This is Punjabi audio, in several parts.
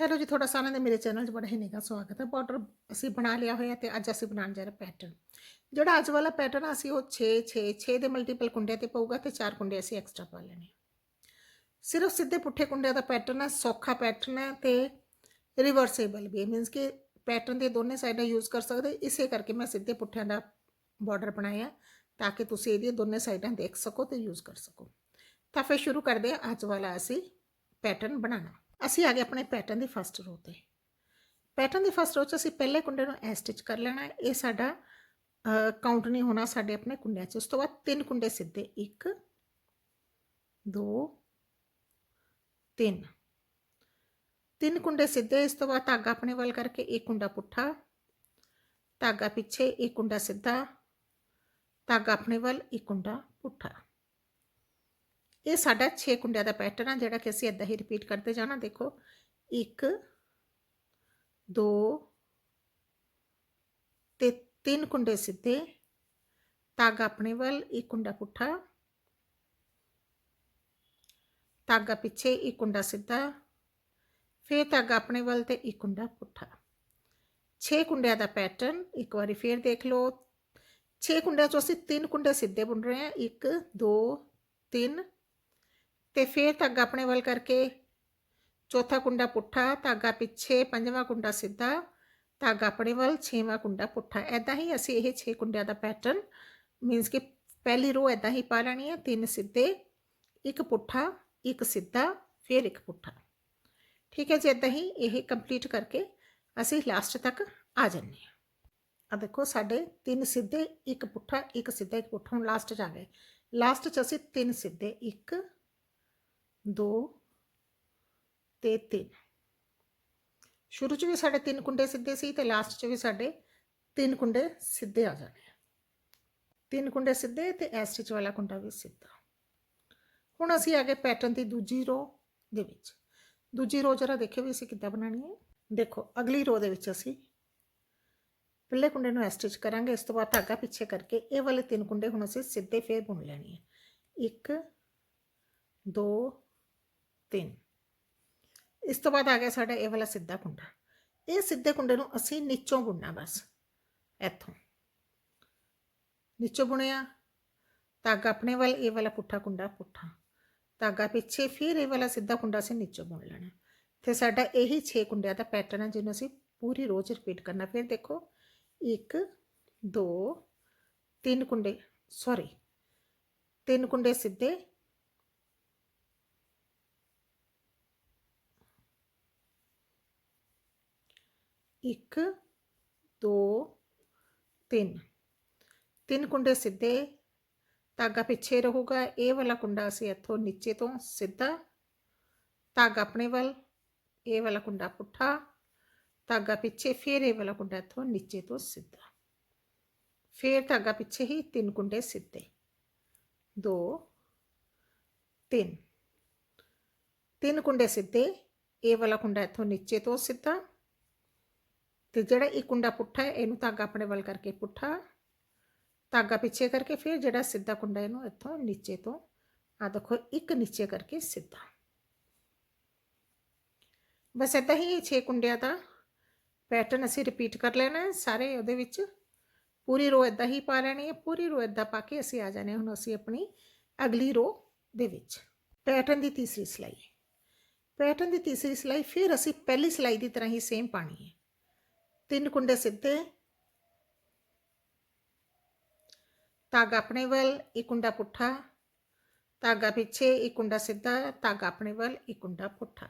ਹੈਲੋ ਜੀ, ਤੁਹਾਡਾ ਸਾਰਿਆਂ ਦਾ ਮੇਰੇ ਚੈਨਲ 'ਚ ਬੜਾ ਹੀ ਨਿੱਘਾ ਸਵਾਗਤ ਹੈ। ਬਾਰਡਰ ਅਸੀਂ ਬਣਾ ਲਿਆ ਹੋਇਆ ਤੇ ਅੱਜ ਅਸੀਂ ਬਣਾਉਣ ਜਾ ਰਹੇ ਪੈਟਰਨ ਜਿਹੜਾ ਅੱਜ ਵਾਲਾ ਪੈਟਰਨ ਅਸੀਂ ਉਹ 6 6 6 ਦੇ ਮਲਟੀਪਲ ਕੁੰਡਿਆਂ ਤੇ ਪਊਗਾ ਤੇ ਚਾਰ ਕੁੰਡੇ ਅਸੀਂ ਐਕਸਟਰਾ ਪਾ ਲੈਣੇ ਸਿਰਫ ਸਿੱਧੇ ਪੁੱਠੇ ਕੁੰਡਿਆਂ ਦਾ ਪੈਟਰਨ ਹੈ ਸੌਖਾ ਪੈਟਰਨ ਹੈ ਤੇ ਰਿਵਰਸੇਬਲ ਵੀ ਮੀਨਸ ਕਿ ਪੈਟਰਨ ਦੇ ਦੋਨੇ ਸਾਈਡਾਂ ਯੂਜ਼ ਕਰ ਸਕਦੇ, ਇਸੇ ਕਰਕੇ ਮੈਂ ਸਿੱਧੇ ਪੁੱਠਿਆਂ ਦਾ ਬਾਰਡਰ ਬਣਾਇਆ ਤਾਂ ਕਿ ਤੁਸੀਂ ਇਹਦੀਆਂ ਦੋਨੇ ਸਾਈਡਾਂ ਦੇਖ ਸਕੋ ਤੇ ਯੂਜ਼ ਕਰ ਸਕੋ। ਤਾਂ ਫਿਰ ਸ਼ੁਰੂ ਕਰਦੇ ਹਾਂ ਅੱਜ ਵਾਲਾ ਅਸੀਂ ਪੈਟਰਨ ਬਣਾਉਣਾ। ਅਸੀਂ ਆ ਗਏ ਆਪਣੇ ਪੈਟਰਨ ਦੀ ਫਸਟ ਰੋ ਤੇ। ਪੈਟਰਨ ਦੀ ਫਸਟ ਰੋ 'ਚ ਅਸੀਂ ਪਹਿਲੇ ਕੁੰਡੇ ਨੂੰ ਐ ਸਟਿਚ ਕਰ ਲੈਣਾ ਹੈ। ਇਹ ਸਾਡਾ ਕਾਊਂਟ ਨਹੀਂ ਹੋਣਾ ਸਾਡੇ ਆਪਣੇ ਕੁੰਡਿਆਂ 'ਚ। ਉਸ ਤੋਂ ਬਾਅਦ ਤਿੰਨ ਕੁੰਡੇ ਸਿੱਧੇ। 1 2 3 ਤਿੰਨ ਕੁੰਡੇ ਸਿੱਧੇ। ਇਸ ਤੋਂ ਬਾਅਦ ਧਾਗਾ ਆਪਣੇ ਵੱਲ ਕਰਕੇ ਇੱਕ ਕੁੰਡਾ ਪੁੱਠਾ। ਧਾਗਾ ਪਿੱਛੇ ਇੱਕ ਕੁੰਡਾ ਸਿੱਧਾ। ਧਾਗਾ ਆਪਣੇ ਵੱਲ ਇੱਕ ਕੁੰਡਾ ਪੁੱਠਾ। ਇਹ ਸਾਡਾ 6 ਕੁੰਡਿਆਂ ਦਾ ਪੈਟਰਨ ਆ, ਜਿਹੜਾ ਕਿ ਅਸੀਂ ਇਦਾਂ ਹੀ ਰਿਪੀਟ ਕਰਦੇ ਜਾਣਾ, ਦੇਖੋ। 1 2 ਤੇ ਤਿੰਨ ਕੁੰਡੇ ਸਿੱਧੇ। ਧਾਗਾ ਆਪਣੇ ਵੱਲ, ਇੱਕ ਕੁੰਡਾ ਪੁੱਠਾ। ਧਾਗਾ ਪਿੱਛੇ, ਇੱਕ ਕੁੰਡਾ ਸਿੱਧਾ। ਫਿਰ ਧਾਗਾ ਆਪਣੇ ਵੱਲ ਤੇ ਇੱਕ ਕੁੰਡਾ ਪੁੱਠਾ। 6 ਕੁੰਡਿਆਂ ਦਾ ਪੈਟਰਨ ਇੱਕ ਵਾਰੀ ਫੇਰ ਦੇਖ ਲਓ। 6 ਕੁੰਡਿਆਂ ਚੋਂ ਅਸੀਂ ਤਿੰਨ ਕੁੰਡੇ ਸਿੱਧੇ ਬੁਣ ਰਹੇ ਹਾਂ। 1 2 3 ਤੇ ਫਿਰ ਧਾਗਾ ਆਪਣੇ ਵੱਲ ਕਰਕੇ ਚੌਥਾ ਕੁੰਡਾ ਪੁੱਠਾ, ਧਾਗਾ ਪਿੱਛੇ, ਪੰਜਵਾਂ ਕੁੰਡਾ ਸਿੱਧਾ, ਧਾਗਾ ਆਪਣੇ ਵੱਲ, ਛੇਵਾਂ ਕੁੰਡਾ ਪੁੱਠਾ। ਐਦਾਂ ਹੀ ਅਸੀਂ ਇਹ 6 ਕੁੰਡਿਆਂ ਦਾ ਪੈਟਰਨ ਮੀਨਸ ਕਿ ਪਹਿਲੀ ਰੋ ਐਦਾਂ ਹੀ ਪਾ ਲੈਣੀ ਹੈ, ਤਿੰਨ ਸਿੱਧੇ, ਇੱਕ ਪੁੱਠਾ, ਇੱਕ ਸਿੱਧਾ, ਫਿਰ ਇੱਕ ਪੁੱਠਾ। ਠੀਕ ਹੈ ਜੀ ਐਦਾਂ ਹੀ ਇਹ ਕੰਪਲੀਟ ਕਰਕੇ ਅਸੀਂ ਲਾਸਟ ਤੱਕ ਆ ਜੰਨੇ ਹਾਂ। ਆ ਦੇਖੋ, ਸਾਡੇ ਤਿੰਨ ਸਿੱਧੇ, ਇੱਕ ਪੁੱਠਾ, ਇੱਕ ਸਿੱਧਾ, ਇੱਕ ਪੁੱਠਾ, ਹੁਣ ਲਾਸਟ 'ਚ ਆ ਗਏ। ਲਾਸਟ 'ਚ ਅਸੀਂ ਤਿੰਨ ਸਿੱਧੇ, ਇੱਕ ਦੋ ਤੇ ਤਿੰਨ। ਸ਼ੁਰੂ 'ਚ ਵੀ ਸਾਡੇ ਤਿੰਨ ਕੁੰਡੇ ਸਿੱਧੇ ਸੀ ਤੇ ਲਾਸਟ 'ਚ ਵੀ ਸਾਡੇ ਤਿੰਨ ਕੁੰਡੇ ਸਿੱਧੇ ਆ ਜਾਣੇ ਤਿੰਨ ਕੁੰਡੇ ਸਿੱਧੇ ਤੇ ਐਸ ਸਟਿਚ ਵਾਲਾ ਕੁੰਡਾ ਵੀ ਸਿੱਧਾ। ਹੁਣ ਅਸੀਂ ਆ ਗਏ ਪੈਟਰਨ ਦੀ ਦੂਜੀ ਰੋ ਦੇ ਵਿੱਚ। ਦੂਜੀ ਰੋ ਜਰਾ ਦੇਖਿਓ ਵੀ ਅਸੀਂ ਕਿੱਦਾਂ ਬਣਾਉਣੀ ਹੈ। ਦੇਖੋ, ਅਗਲੀ ਰੋ ਦੇ ਵਿੱਚ ਅਸੀਂ ਪਹਿਲੇ ਕੁੰਡੇ ਨੂੰ ਐਸ ਸਟਿਚ ਕਰਾਂਗੇ, ਇਸ ਤੋਂ ਬਾਅਦ ਧਾਗਾ ਪਿੱਛੇ ਕਰਕੇ ਇਹ ਵਾਲੇ ਤਿੰਨ ਕੁੰਡੇ ਹੁਣ ਅਸੀਂ ਸਿੱਧੇ ਫੇਰ ਬੁਣ ਲੈਣੇ ਆ। ਇੱਕ, ਦੋ ਤਿੰਨ। ਇਸ ਤੋਂ ਬਾਅਦ ਆ ਗਿਆ ਸਾਡਾ ਇਹ ਵਾਲਾ ਸਿੱਧਾ ਕੁੰਡਾ। ਇਹ ਸਿੱਧੇ ਕੁੰਡੇ ਨੂੰ ਅਸੀਂ ਨੀਚੋਂ ਬੁਣਨਾ ਬਸ, ਇੱਥੋਂ। ਨੀਚੋਂ ਬੁਣਿਆ, ਧਾਗਾ ਆਪਣੇ ਵੱਲ, ਇਹ ਵਾਲਾ ਪੁੱਠਾ ਕੁੰਡਾ ਪੁੱਠਾ। ਧਾਗਾ ਪਿੱਛੇ, ਫਿਰ ਇਹ ਵਾਲਾ ਸਿੱਧਾ ਕੁੰਡਾ ਅਸੀਂ ਨੀਚੋਂ ਬੁਣ ਲੈਣਾ। ਤੇ ਸਾਡਾ ਇਹੀ 6 ਕੁੰਡਿਆਂ ਦਾ ਪੈਟਰਨ ਹੈ ਜਿਹਨੂੰ ਅਸੀਂ ਪੂਰੀ ਰੋਜ਼ ਰਿਪੀਟ ਕਰਨਾ। ਫਿਰ ਦੇਖੋ 1 2 3 ਕੁੰਡੇ ਸੌਰੀ ਤਿੰਨ ਕੁੰਡੇ ਸਿੱਧੇ ਇੱਕ, ਦੋ, ਤਿੰਨ। ਤਿੰਨ ਕੁੰਡੇ ਸਿੱਧੇ, ਧਾਗਾ ਪਿੱਛੇ ਰਹੂਗਾ। ਇਹ ਵਾਲਾ ਕੁੰਡਾ ਅਸੀਂ ਇੱਥੋਂ ਨੀਚੇ ਤੋਂ ਸਿੱਧਾ ਧਾਗਾ ਆਪਣੇ ਵੱਲ, ਇਹ ਵਾਲਾ ਕੁੰਡਾ ਪੁੱਠਾ, ਧਾਗਾ ਪਿੱਛੇ, ਫਿਰ ਇਹ ਵਾਲਾ ਕੁੰਡਾ ਇੱਥੋਂ ਨੀਚੇ ਤੋਂ ਸਿੱਧਾ। ਫਿਰ ਧਾਗਾ ਪਿੱਛੇ ਹੀ ਤਿੰਨ ਕੁੰਡੇ ਸਿੱਧੇ। ਦੋ, ਤਿੰਨ। ਤਿੰਨ ਕੁੰਡੇ ਸਿੱਧੇ, ਇਹ ਵਾਲਾ ਕੁੰਡਾ ਇੱਥੋਂ ਨੀਚੇ ਤੋਂ ਸਿੱਧਾ ਤੇ ਜਿਹੜਾ ਇਹ ਕੁੰਡਾ ਪੁੱਠਾ ਹੈ, ਇਹਨੂੰ ਧਾਗਾ ਆਪਣੇ ਵੱਲ ਕਰਕੇ ਪੁੱਠਾ, ਧਾਗਾ ਪਿੱਛੇ ਕਰਕੇ ਫਿਰ ਜਿਹੜਾ ਸਿੱਧਾ ਕੁੰਡਾ ਇਹਨੂੰ ਇੱਥੋਂ ਨੀਚੇ ਤੋਂ ਆ ਦੇਖੋ ਇੱਕ ਨੀਚੇ ਕਰਕੇ ਸਿੱਧਾ। ਬਸ ਇਦਾਂ ਹੀ ਇਹ 6 ਕੁੰਡਿਆਂ ਦਾ ਪੈਟਰਨ ਅਸੀਂ ਰਿਪੀਟ ਕਰ ਲੈਣਾ ਸਾਰੇ ਉਹਦੇ ਵਿੱਚ। ਪੂਰੀ ਰੋ ਇਦਾਂ ਹੀ ਪਾ ਲੈਣੀ ਹੈ, ਪੂਰੀ ਰੋ ਇਦਾਂ ਪਾ ਕੇ ਅਸੀਂ ਆ ਜਾਣੇ ਹੁਣ ਅਸੀਂ ਆਪਣੀ ਅਗਲੀ ਰੋ ਦੇ ਵਿੱਚ। ਪੈਟਰਨ ਦੀ ਤੀਸਰੀ ਸਿਲਾਈ ਪੈਟਰਨ ਦੀ ਤੀਸਰੀ ਸਿਲਾਈ ਫਿਰ ਅਸੀਂ ਪਹਿਲੀ ਸਿਲਾਈ ਦੀ ਤਰ੍ਹਾਂ ਹੀ ਸੇਮ ਪਾਣੀ ਹੈ। ਤਿੰਨ ਕੁੰਡੇ ਸਿੱਧੇ ਧਾਗਾ ਆਪਣੇ ਵੱਲ ਇੱਕ ਕੁੰਡਾ ਪੁੱਠਾ ਧਾਗਾ ਪਿੱਛੇ ਇੱਕ ਕੁੰਡਾ ਸਿੱਧਾ ਧਾਗਾ ਆਪਣੇ ਵੱਲ ਇੱਕ ਕੁੰਡਾ ਪੁੱਠਾ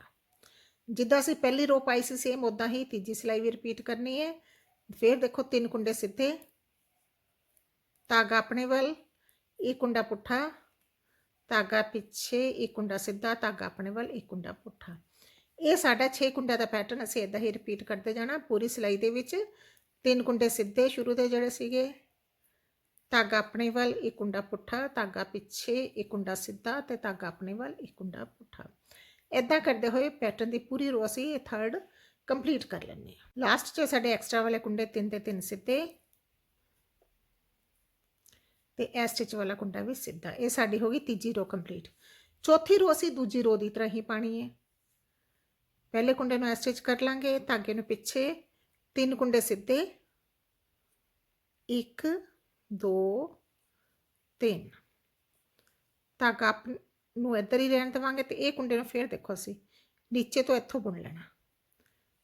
ਜਿੱਦਾਂ ਅਸੀਂ ਪਹਿਲੀ ਰੋ ਪਾਈ ਸੀ ਸੇਮ ਉਦਾਂ ਹੀ ਤੀਜੀ ਸਿਲਾਈ ਵੀ ਰਿਪੀਟ ਕਰਨੀ ਹੈ ਫਿਰ ਦੇਖੋ ਤਿੰਨ ਕੁੰਡੇ ਸਿੱਧੇ ਧਾਗਾ ਆਪਣੇ ਵੱਲ ਇੱਕ ਕੁੰਡਾ ਪੁੱਠਾ ਧਾਗਾ ਪਿੱਛੇ ਇੱਕ ਕੁੰਡਾ ਸਿੱਧਾ ਧਾਗਾ ਆਪਣੇ ਵੱਲ ਇੱਕ ਕੁੰਡਾ ਪੁੱਠਾ ਇਹ ਸਾਡਾ 6 ਕੁੰਡਿਆਂ ਦਾ ਪੈਟਰਨ ਅਸੀਂ ਇਦਾਂ ਹੀ ਰਿਪੀਟ ਕਰਦੇ ਜਾਣਾ, ਪੂਰੀ ਸਿਲਾਈ ਦੇ ਵਿੱਚ। ਤਿੰਨ ਕੁੰਡੇ ਸਿੱਧੇ ਸ਼ੁਰੂ ਦੇ ਜਿਹੜੇ ਸੀਗੇ। ਧਾਗਾ ਆਪਣੇ ਵੱਲ, ਇੱਕ ਕੁੰਡਾ ਪੁੱਠਾ, ਧਾਗਾ ਪਿੱਛੇ, ਇੱਕ ਕੁੰਡਾ ਸਿੱਧਾ ਤੇ ਧਾਗਾ ਆਪਣੇ ਵੱਲ, ਇੱਕ ਕੁੰਡਾ ਪੁੱਠਾ। ਇਦਾਂ ਕਰਦੇ ਹੋਏ ਪੈਟਰਨ ਦੀ ਪੂਰੀ ਰੋ ਅਸੀਂ ਇਹ ਥਰਡ ਕੰਪਲੀਟ ਕਰ ਲੈਂਦੇ ਹਾਂ। ਲਾਸਟ 'ਚ ਸਾਡੇ ਐਕਸਟਰਾ ਵਾਲੇ ਕੁੰਡੇ ਤਿੰਨ ਤੇ ਤਿੰਨ ਸਿੱਧੇ ਤੇ ਇਹ ਸਟਿਚ ਵਾਲਾ ਕੁੰਡਾ ਵੀ ਸਿੱਧਾ। ਇਹ ਸਾਡੀ ਹੋ ਗਈ ਤੀਜੀ ਰੋ ਕੰਪਲੀਟ ਚੌਥੀ ਰੋ ਅਸੀਂ ਦੂਜੀ ਰੋ ਦੀ ਤਰ੍ਹਾਂ ਹੀ ਪਾਣੀ ਹੈ। ਪਹਿਲੇ ਕੁੰਡੇ ਨੂੰ ਸਟਿਚ ਕਰ ਲਾਂਗੇ, ਧਾਗੇ ਨੂੰ ਪਿੱਛੇ, ਤਿੰਨ ਕੁੰਡੇ ਸਿੱਧੇ। 1 2 3 ਧਾਗਾ ਆਪ ਨੂੰ ਇੱਧਰ ਹੀ ਰਹਿਣ ਦੇਵਾਂਗੇ ਤੇ ਇਹ ਕੁੰਡੇ ਨੂੰ ਫੇਰ ਦੇਖੋ ਅਸੀਂ, ਨੀਚੇ ਤੋਂ ਇੱਥੋਂ ਬੁਣ ਲੈਣਾ।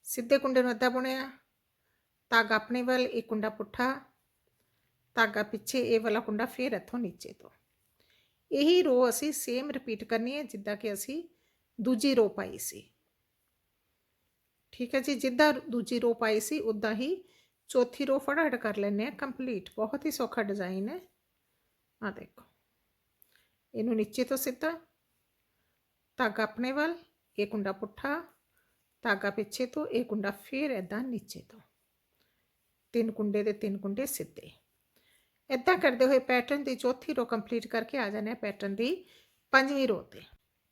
ਸਿੱਧੇ ਕੁੰਡੇ ਨੂੰ ਇੱਦਾਂ ਬੁਣਿਆ, ਧਾਗਾ ਆਪਣੇ ਵੱਲ, ਇਹ ਕੁੰਡਾ ਪੁੱਠਾ, ਧਾਗਾ ਪਿੱਛੇ, ਇਹ ਵਾਲਾ ਕੁੰਡਾ ਫੇਰ ਇੱਥੋਂ ਨੀਚੇ ਤੋਂ। ਇਹੀ ਰੋ ਅਸੀਂ ਸੇਮ ਰਿਪੀਟ ਕਰਨੀ ਹੈ, ਜਿੱਦਾਂ ਕਿ ਅਸੀਂ ਦੂਜੀ ਰੋ ਪਾਈ ਸੀ। ਠੀਕ ਹੈ ਜੀ, ਜਿੱਦਾਂ ਦੂਜੀ ਰੋ ਪਾਈ ਸੀ ਉਦਾਂ ਹੀ ਚੌਥੀ ਰੋ ਫਟਾਫਟ ਕਰ ਲੈਂਦੇ ਆ ਕੰਪਲੀਟ ਬਹੁਤ ਹੀ ਸੌਖਾ ਡਿਜ਼ਾਈਨ ਹੈ। ਆ ਦੇਖੋ, ਇਹਨੂੰ ਨੀਚੇ ਤੋਂ ਸਿੱਧਾ, ਧਾਗਾ ਆਪਣੇ ਵੱਲ, ਇਹ ਕੁੰਡਾ ਪੁੱਠਾ, ਧਾਗਾ ਪਿੱਛੇ ਤੋਂ, ਇਹ ਕੁੰਡਾ ਫੇਰ ਇਦਾਂ ਨੀਚੇ ਤੋਂ। ਤਿੰਨ ਕੁੰਡੇ ਦੇ ਤਿੰਨ ਕੁੰਡੇ ਸਿੱਧੇ। ਇਦਾਂ ਕਰਦੇ ਹੋਏ ਪੈਟਰਨ ਦੀ ਚੌਥੀ ਰੋ ਕੰਪਲੀਟ ਕਰਕੇ ਆ ਜਾਣਾ ਪੈਟਰਨ ਦੀ ਪੰਜਵੀਂ ਰੋ ਤੇ।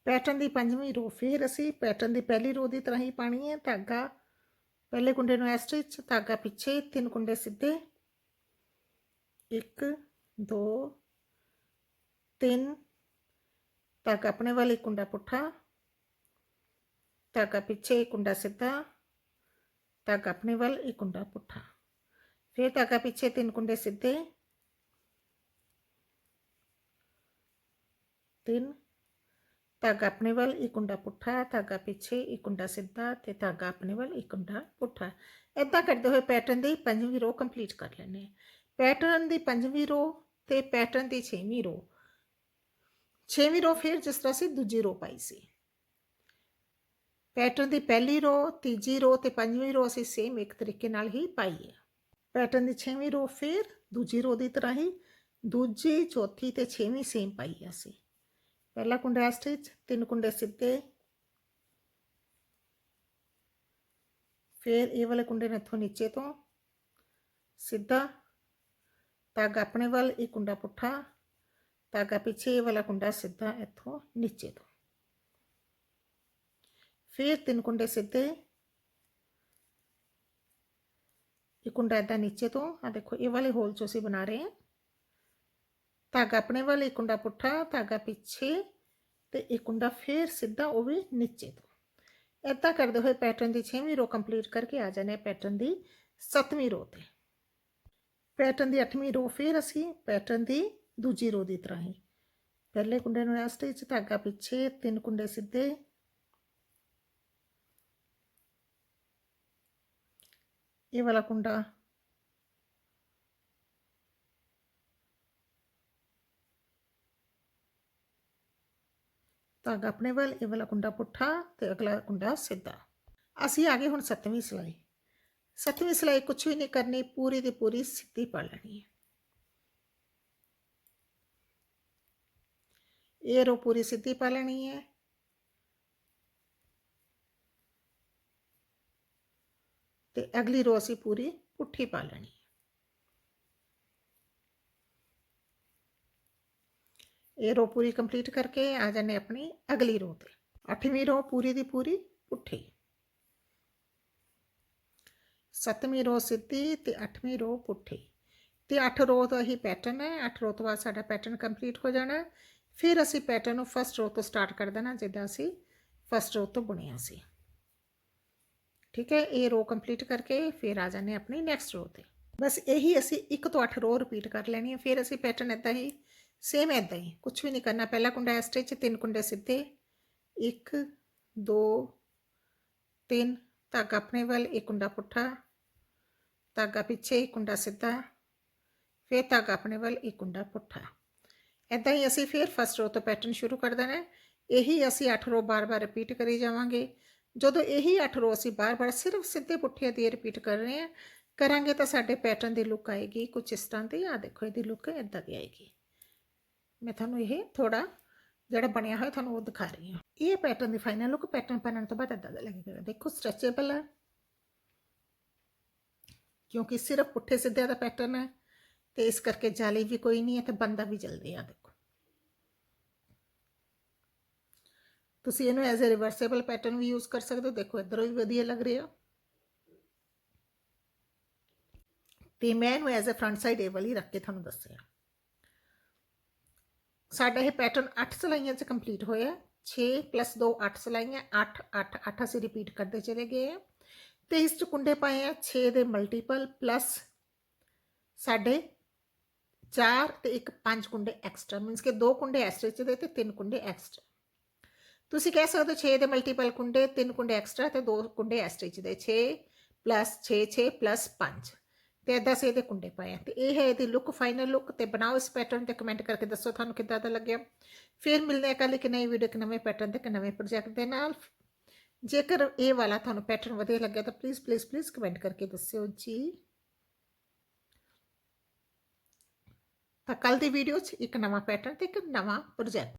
ਪੈਟਰਨ ਦੀ ਪੰਜਵੀਂ ਰੋ ਫਿਰ ਅਸੀਂ ਪੈਟਰਨ ਦੀ ਪਹਿਲੀ ਰੋ ਦੀ ਤਰ੍ਹਾਂ ਹੀ ਪਾਣੀ ਹੈ, ਧਾਗਾ ਪਹਿਲੇ ਕੁੰਡੇ ਨੂੰ ਇਸ ਸਟਿਚ ਧਾਗਾ ਪਿੱਛੇ, ਤਿੰਨ ਕੁੰਡੇ ਸਿੱਧੇ। 1 2 3 ਧਾਗਾ ਆਪਣੇ ਵਾਲੇ ਕੁੰਡਾ ਪੁੱਠਾ। ਧਾਗਾ ਪਿੱਛੇ, ਇੱਕ ਕੁੰਡਾ ਸਿੱਧਾ। ਧਾਗਾ ਆਪਣੇ ਵੱਲ, ਇੱਕ ਕੁੰਡਾ ਪੁੱਠਾ। ਫਿਰ ਧਾਗਾ ਪਿੱਛੇ, ਤਿੰਨ ਕੁੰਡੇ ਸਿੱਧੇ। ਤਿੰਨ ਧਾਗਾ ਆਪਣੇ ਵੱਲ ਇੱਕ ਕੁੰਡਾ ਪੁੱਠਾ ਧਾਗਾ ਪਿੱਛੇ ਇੱਕ ਕੁੰਡਾ ਸਿੱਧਾ ਤੇ ਧਾਗਾ ਆਪਣੇ ਵੱਲ ਇੱਕ ਕੁੰਡਾ ਪੁੱਠਾ ਇਦਾਂ ਕਰਦੇ ਹੋਏ ਪੈਟਰਨ ਦੀ ਪੰਜਵੀਂ ਰੋ ਕੰਪਲੀਟ ਕਰ ਲੈਣੇ ਆ ਪੈਟਰਨ ਦੀ ਪੰਜਵੀਂ ਰੋ ਤੇ ਪੈਟਰਨ ਦੀ ਛੇਵੀਂ ਰੋ ਛੇਵੀਂ ਰੋ ਫਿਰ ਜਿਸ ਤਰ੍ਹਾਂ ਸੀ ਦੂਜੀ ਰੋ ਪਾਈ ਸੀ ਪੈਟਰਨ ਦੀ ਪਹਿਲੀ ਰੋ ਤੀਜੀ ਰੋ ਤੇ ਪੰਜਵੀਂ ਰੋ ਅਸੀਂ ਸੇਮ ਇੱਕ ਤਰੀਕੇ ਨਾਲ ਹੀ ਪਾਈ ਹੈ ਪੈਟਰਨ ਦੀ ਛੇਵੀਂ ਰੋ ਫਿਰ ਦੂਜੀ ਰੋ ਦੀ ਤਰ੍ਹਾਂ ਹੀ ਦੂਜੀ ਚੌਥੀ ਤੇ ਛੇਵੀਂ ਸੇਮ ਪਾਈ ਹੈ ਅਸੀਂ ਪਹਿਲਾ ਕੁੰਡਾ ਸਟਿਚ ਤਿੰਨ ਕੁੰਡੇ ਸਿੱਧੇ ਫਿਰ ਇਹ ਵਾਲੇ ਕੁੰਡੇ ਨੂੰ ਇੱਥੋਂ ਨੀਚੇ ਤੋਂ ਸਿੱਧਾ ਧਾਗਾ ਆਪਣੇ ਵੱਲ ਇੱਕ ਕੁੰਡਾ ਪੁੱਠਾ ਧਾਗਾ ਪਿੱਛੇ ਇਹ ਵਾਲਾ ਕੁੰਡਾ ਸਿੱਧਾ ਇੱਥੋਂ ਨੀਚੇ ਤੋਂ ਫਿਰ ਤਿੰਨ ਕੁੰਡੇ ਸਿੱਧੇ ਇਹ ਕੁੰਡਾ ਇਦਾਂ ਨੀਚੇ ਤੋਂ ਆ ਦੇਖੋ ਇਹ ਵਾਲੇ ਹੋਲ ਚੋਂ ਅਸੀਂ ਬਣਾ ਰਹੇ ਹਾਂ ਧਾਗਾ ਆਪਣੇ ਵੱਲ, ਇੱਕ ਕੁੰਡਾ ਪੁੱਠਾ, ਧਾਗਾ ਪਿੱਛੇ ਤੇ ਇੱਕ ਕੁੰਡਾ ਫੇਰ ਸਿੱਧਾ ਉਹ ਵੀ ਨੀਚੇ ਤੋਂ। ਇਦਾਂ ਕਰਦੇ ਹੋਏ ਪੈਟਰਨ ਦੀ 6ਵੀਂ ਰੋ ਕੰਪਲੀਟ ਕਰਕੇ ਆ ਜਾਣੇ ਪੈਟਰਨ ਦੀ 7ਵੀਂ ਰੋ ਤੇ। ਪੈਟਰਨ ਦੀ 8ਵੀਂ ਰੋ ਫੇਰ ਅਸੀਂ ਪੈਟਰਨ ਦੀ ਦੂਜੀ ਰੋ ਦੀ ਤਰ੍ਹਾਂ ਹੀ। ਪਹਿਲੇ ਕੁੰਡੇ ਨੂੰ ਇਸ ਸਟਿਚ ਧਾਗਾ ਪਿੱਛੇ, ਤਿੰਨ ਕੁੰਡੇ ਸਿੱਧੇ। ਇਹ ਵਾਲਾ ਕੁੰਡਾ ਧਾਗਾ ਆਪਣੇ ਵੱਲ, ਇਹ ਵਾਲਾ ਕੁੰਡਾ ਪੁੱਠਾ ਤੇ ਅਗਲਾ ਕੁੰਡਾ ਸਿੱਧਾ। ਅਸੀਂ ਆ ਗਏ ਹੁਣ ਸੱਤਵੀਂ ਸਿਲਾਈ। ਸੱਤਵੀਂ ਸਿਲਾਈ ਕੁਝ ਵੀ ਨਹੀਂ ਕਰਨੀ, ਪੂਰੀ ਦੀ ਪੂਰੀ ਸਿੱਧੀ ਪਾ ਲੈਣੀ ਹੈ। ਇਹ ਰੋ ਪੂਰੀ ਸਿੱਧੀ ਪਾ ਲੈਣੀ ਹੈ। ਤੇ ਅਗਲੀ ਰੋ ਅਸੀਂ ਪੂਰੀ ਪੁੱਠੀ ਪਾ ਲੈਣੀ ਹੈ ਇਹ ਰੋ ਪੂਰੀ ਕੰਪਲੀਟ ਕਰਕੇ ਆ ਜਾਣੇ ਆਪਣੀ ਅਗਲੀ ਰੋ ਤੇ। ਅੱਠਵੀਂ ਰੋ ਪੂਰੀ ਦੀ ਪੂਰੀ ਪੁੱਠੀ। ਸੱਤਵੀਂ ਰੋ ਸਿੱਧੀ ਤੇ ਅੱਠਵੀਂ ਰੋ ਪੁੱਠੀ। ਤੇ ਅੱਠ ਰੋ ਦਾ ਹੀ ਪੈਟਰਨ ਹੈ। ਅੱਠ ਰੋ ਤੋਂ ਬਾਅਦ ਸਾਡਾ ਪੈਟਰਨ ਕੰਪਲੀਟ ਹੋ ਜਾਣਾ। ਫਿਰ ਅਸੀਂ ਪੈਟਰਨ ਨੂੰ ਫਸਟ ਰੋ ਤੋਂ ਸਟਾਰਟ ਕਰ ਦੇਣਾ, ਜਿੱਦਾਂ ਅਸੀਂ ਫਸਟ ਰੋ ਤੋਂ ਬੁਣਿਆ ਸੀ। ਠੀਕ ਹੈ, ਇਹ ਰੋ ਕੰਪਲੀਟ ਕਰਕੇ ਫਿਰ ਆ ਜਾਣੇ ਆਪਣੀ ਨੈਕਸਟ ਰੋ ਤੇ। ਬਸ ਇਹੀ ਅਸੀਂ 1 ਤੋਂ 8 ਰੋ ਰਿਪੀਟ ਕਰ ਲੈਣੀ ਹੈ। ਫਿਰ ਅਸੀਂ ਪੈਟਰਨ ਇਦਾਂ ਹੀ ਸੇਮ ਐਦਾਂ ਹੀ ਕੁਝ ਵੀ ਨਹੀਂ ਕਰਨਾ, ਪਹਿਲਾ ਕੁੰਡਾ ਇਸ ਸਟਿਚ ਤਿੰਨ ਕੁੰਡੇ ਸਿੱਧੇ। 1 2 3 ਧਾਗਾ ਆਪਣੇ ਵੱਲ, ਇੱਕ ਕੁੰਡਾ ਪੁੱਠਾ, ਧਾਗਾ ਪਿੱਛੇ, ਇੱਕ ਕੁੰਡਾ ਸਿੱਧਾ, ਫਿਰ ਧਾਗਾ ਆਪਣੇ ਵੱਲ, ਇੱਕ ਕੁੰਡਾ ਪੁੱਠਾ। ਐਦਾਂ ਹੀ ਅਸੀਂ ਫਿਰ ਫਸਟ ਰੋ ਤੋਂ ਪੈਟਰਨ ਸ਼ੁਰੂ ਕਰ ਦੇਣਾ। ਇਹੀ ਅਸੀਂ 8 ਰੋ ਬਾਰ-ਬਾਰ ਰਿਪੀਟ ਕਰੀ ਜਾਵਾਂਗੇ। ਜਦੋਂ ਇਹੀ 8 ਰੋ ਅਸੀਂ ਬਾਰ-ਬਾਰ ਸਿਰਫ ਸਿੱਧੇ ਪੁੱਠੇ ਦੀ ਰਿਪੀਟ ਕਰ ਰਹੇ ਹਾਂ, ਕਰਾਂਗੇ ਤਾਂ ਸਾਡੇ ਪੈਟਰਨ ਦੀ ਲੁੱਕ ਆਏਗੀ। ਕੁਝ ਇਸ ਤਰ੍ਹਾਂ ਦੀ ਆ ਦੇਖੋ, ਇਹਦੀ ਲੁੱਕ ਇਦਾਂ ਦੀ ਆਏਗੀ। ਮੈਂ ਤੁਹਾਨੂੰ ਇਹ ਥੋੜਾ ਜਿਹੜਾ ਬਣਿਆ ਹੋਇਆ ਤੁਹਾਨੂੰ ਉਹ ਦਿਖਾ ਰਹੀ ਹਾਂ। ਇਹ ਪੈਟਰਨ ਦੀ ਫਾਈਨਲ ਲੁੱਕ ਪੈਟਰਨ ਪਹਿਨਣ ਤੋਂ ਬਾਅਦ ਇਦਾਂ ਦਾ ਲੱਗੇਗਾ। ਦੇਖੋ ਸਟ੍ਰੈਚੇਬਲ ਹੈ ਕਿਉਂਕਿ ਸਿਰਫ ਪੁੱਠੇ ਸਿੱਧੇ ਦਾ ਪੈਟਰਨ ਹੈ ਤੇ ਇਸ ਕਰਕੇ ਜਾਲੀ ਵੀ ਕੋਈ ਨਹੀਂ ਹੈ ਤੇ ਬੰਦਾ ਵੀ ਜਲਦੀ ਆ, ਦੇਖੋ। ਤੁਸੀਂ ਇਹਨੂੰ ਐਜ਼ ਅ ਰਿਵਰਸੇਬਲ ਪੈਟਰਨ ਵੀ ਯੂਜ਼ ਕਰ ਸਕਦੇ ਹੋ। ਦੇਖੋ ਇਧਰੋਂ ਵੀ ਵਧੀਆ ਲੱਗ ਰਿਹਾ। ਤੇ ਮੈਂ ਇਹਨੂੰ ਐਜ਼ ਅ ਫਰੰਟ ਸਾਈਡ ਇਹ ਵਾਲੀ ਰੱਖ ਕੇ ਤੁਹਾਨੂੰ ਦੱਸਿਆ ਸਾਡਾ ਇਹ ਪੈਟਰਨ 8 ਸਲਾਈਆਂ 'ਚ ਕੰਪਲੀਟ ਹੋਇਆ 6 2 8 ਸਿਲਾਈਆਂ 8 8 8 ਅਸੀਂ ਰਿਪੀਟ ਕਰਦੇ ਚਲੇ ਗਏ ਹਾਂ। ਤੇ ਇਸ ਚ ਕੁੰਡੇ ਪਾਏ ਆ 6 ਦੇ ਮਲਟੀਪਲ ਪਲੱਸ ਸਾਡੇ 4 ਤੇ ਇੱਕ 5 ਕੁੰਡੇ ਐਕਸਟਰਾ ਮੀਨਸ ਕਿ ਦੋ ਕੁੰਡੇ ਇਸ ਸਟਿਚ ਦੇ ਤੇ ਤਿੰਨ ਕੁੰਡੇ ਐਕਸਟਰਾ ਤੁਸੀਂ ਕਹਿ ਸਕਦੇ ਹੋ 6 ਦੇ ਮਲਟੀਪਲ ਕੁੰਡੇ, ਤਿੰਨ ਕੁੰਡੇ ਐਕਸਟਰਾ ਤੇ ਦੋ ਕੁੰਡੇ ਇਸ ਸਟਿਚ ਦੇ। 6 ਪਲੱਸ 6 6 ਪਲੱਸ 5 ਤੇ ਇਦਾਂ ਸੇ ਇਹਦੇ ਕੁੰਡੇ ਪਾਏ ਆ। ਤੇ ਇਹ ਹੈ ਇਹਦੀ ਲੁੱਕ ਫਾਈਨਲ ਲੁੱਕ ਤੇ ਬਣਾਓ ਇਸ ਪੈਟਰਨ ਤੇ ਕਮੈਂਟ ਕਰਕੇ ਦੱਸੋ ਤੁਹਾਨੂੰ ਕਿੱਦਾਂ ਦਾ ਲੱਗਿਆ। ਫਿਰ ਮਿਲਦੇ ਆ ਕੱਲ ਇੱਕ ਨਈ ਵੀਡੀਓ ਇੱਕ ਨਵੇਂ ਪੈਟਰਨ ਤੇ, ਇੱਕ ਨਵੇਂ ਪ੍ਰੋਜੈਕਟ ਦੇ ਨਾਲ। ਜੇਕਰ ਇਹ ਵਾਲਾ ਤੁਹਾਨੂੰ ਪੈਟਰਨ ਵਧੀਆ ਲੱਗਿਆ ਤਾਂ ਪਲੀਜ਼ ਪਲੀਜ਼ ਪਲੀਜ਼ ਕਮੈਂਟ ਕਰਕੇ ਦੱਸਿਓ ਜੀ। ਤਾਂ ਕੱਲ ਦੀ ਵੀਡੀਓ 'ਚ ਇੱਕ ਨਵਾਂ ਪੈਟਰਨ ਤੇ ਇੱਕ ਨਵਾਂ ਪ੍ਰੋਜੈਕਟ